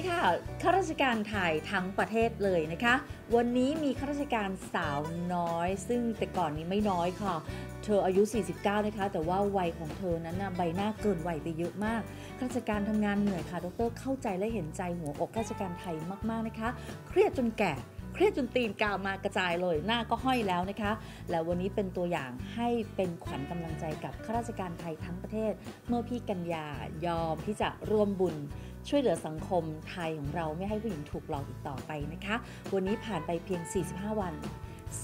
ดีค่ะข้าราชการไทยทั้งประเทศเลยนะคะ วันนี้มีข้าราชการสาวน้อย ซึ่งแต่ก่อนนี้ไม่น้อยค่ะ เธออายุ 49 นะคะ แต่ว่าวัยของเธอนั้นนะใบหน้าเกินวัยไปเยอะมากข้าราชการทำงานเหนื่อยค่ะ ดรเข้าใจและเห็นใจหัวอกข้าราชการไทยมากๆนะคะ เครียดจนแก่เครียดจนตีนกาวมากระจายเลย หน้าก็ห้อยแล้วนะคะ แล้ววันนี้เป็นตัวอย่างให้เป็นขวัญกำลังใจกับข้าราชการไทยทั้งประเทศ เมื่อพี่กัญญายอมที่จะร่วมบุญ ช่วยเหลือสังคมไทยของเราไม่ให้ผู้หญิงถูกหลอกอีกต่อไปนะคะ วันนี้ผ่านไปเพียง 45 วัน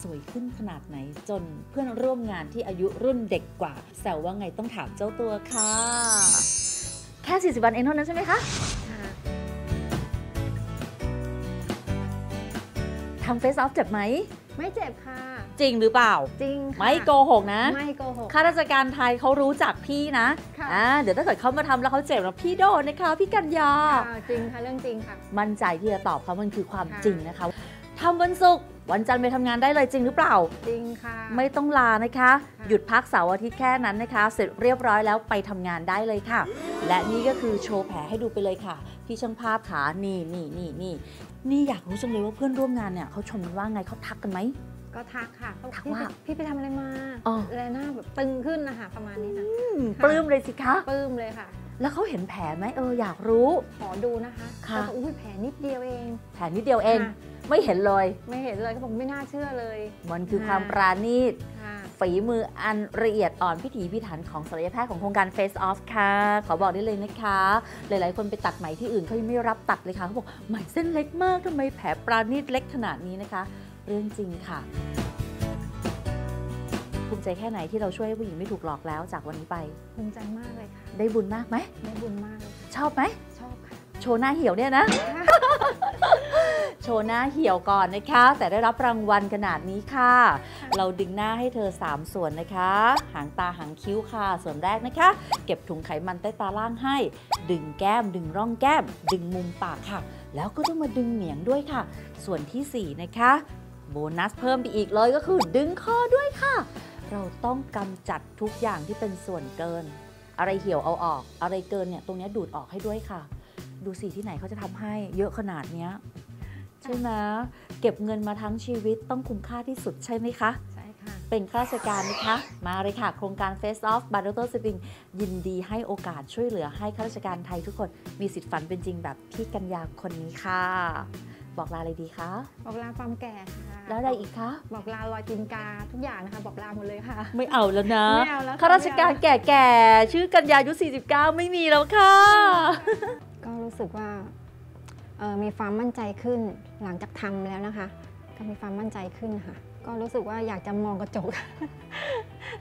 สวยขึ้นขนาดไหนจนเพื่อนร่วมงานที่อายุรุ่นเด็กกว่าแซวว่าไงต้องถามเจ้าตัวค่ะ แค่ 40 วันเองเท่านั้นใช่ไหมคะทำเฟซออฟเจ็บไหม ไม่เจ็บค่ะ จริงหรือเปล่า จริงค่ะไม่โกหกนะ ไม่โกหกข้าราชการไทยเขารู้จักพี่นะค่ะอ่าเดี๋ยวถ้าเกิดเขามาทำแล้วเขาเจ็บแล้วพี่โดนนะคะพี่กัญญาค่ะจริงค่ะเรื่องจริงค่ะมั่นใจที่จะตอบเขามันคือความค่ะจริงนะคะทำวันศุกร์วันจันทร์ไปทำงานได้เลยจริงหรือเปล่า จริงค่ะ ไม่ต้องลานะคะค่ะหยุดพักเสาร์อาทิตย์แค่นั้นนะคะ เสร็จเรียบร้อยแล้วไปทำงานได้เลยค่ะ และนี่ก็คือโชว์แผลให้ดูไปเลยค่ะ พี่ช่างภาพขานี่นี่นี่นี่นี่อยากรู้จังเลยว่าเพื่อนร่วมงานเนี่ยเขาชมกันว่าไงเขาทักกันไหม ก็ทักค่ะทักพี่ว่าไปพี่ไปทำอะไรมาอ๋อแลหน้าแบบตึงขึ้นนะคะประมาณนี้ค่ะอืมค่ะปลื้มเลยสิคะปลื้มเลยค่ะ แล้วเขาเห็นแผลไหมเอออยากรู้ ขอดูนะคะค่ะแล้วก็อุ้ยแผลนิดเดียวเอง แผลนิดเดียวเองค่ะไม่เห็นเลย ไม่เห็นเลยเขาบอกไม่น่าเชื่อเลย มันคือค่ะความปราณีตค่ะฝีมืออันละเอียดอ่อนพิถีพิถันของศัลยแพทย์ของโครงการ Face Off ค่ะ ขอบอกได้เลยนะคะ หลายๆ คนไปตัดไหมที่อื่นเขายังไม่รับตัดเลยค่ะเขาบอกไหมเส้นเล็กมากทำไมแผลปราณีตเล็กขนาดนี้นะคะ เรื่องจริงค่ะ ภูมิใจแค่ไหนที่เราช่วยให้ผู้หญิงไม่ถูกหลอกแล้วจากวันนี้ไป ภูมิใจมากเลยค่ะ ได้บุญมากไหมได้บุญมากเลยค่ะชอบไหมชอบค่ะ โชว์หน้าเหี่ยวเนี่ยนะ โชว์หน้าเหี่ยวก่อนนะคะ แต่ได้รับรางวัลขนาดนี้ค่ะ เราดึงหน้าให้เธอ 3 ส่วนนะคะ หางตาหางคิ้วค่ะ ส่วนแรกนะคะ เก็บถุงไขมันใต้ตาล่างให้ ดึงแก้ม ดึงร่องแก้ม ดึงมุมปากค่ะแล้วก็ต้องมาดึงเหนียงด้วยค่ะ ส่วนทีสี่4 นะคะ โบนัสเพิ่มไปอีกเลยก็คือดึงคอด้วยค่ะ เราต้องกำจัดทุกอย่างที่เป็นส่วนเกิน อะไรเหี่ยวเอาออก อะไรเกินเนี่ยตรงนี้ดูดออกให้ด้วยค่ะ ดูสิที่ไหนเขาจะทำให้เยอะขนาดเนี้ใช่ไหมเก็บเงินมาทั้งชีวิตต้องคุ้มค่าที่สุดใช่ไหมคะใช่ค่ะ เป็นข้าราชการนะคะ มาเลยค่ะ โครงการ Face Off บาร์ด r สปริงยินดีให้โอกาสช่วยเหลือให้ข้าราชการไทยทุกคนมีสิทธิ์ฝันเป็นจริงแบบพี่กัญญาคนนี้ค่ะ บอกลาเลยดีคะ บอกลาความแก่ค่ะ แล้วอะไรอีกคะ บอกลารอยตีนกาทุกอย่างนะคะ บอกลาหมดเลยค่ะ ไม่เอาแล้วนะไม่เอาแล้วค่ะข้าราชการแก่ๆชื่อกัญญาอายุ 49 ไม่มีแล้วค่ะ ก็รู้สึกว่าเอ่อมีความมั่นใจขึ้นหลังจากทำแล้วนะคะ ก็มีความมั่นใจขึ้นค่ะ ก็รู้สึกว่าอยากจะมองกระจก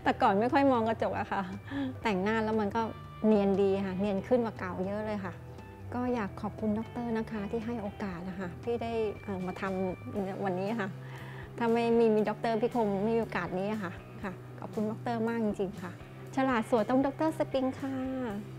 แต่ก่อนไม่ค่อยมองกระจกอะค่ะ แต่งหน้าแล้วมันก็เนียนดีค่ะ เนียนขึ้นกว่าเก่าเยอะเลยค่ะ ก็อยากขอบคุณดรนะคะที่ให้โอกาสนะคะที่ได้มาทำวันนี้ค่ะ ถ้าไม่มีมีดรพี่คงไม่มีโอกาสนี้อะค่ะค่ะ ขอบคุณดรมากจริงๆค่ะ ฉลาดสวยต้องดรสปริงค่ะ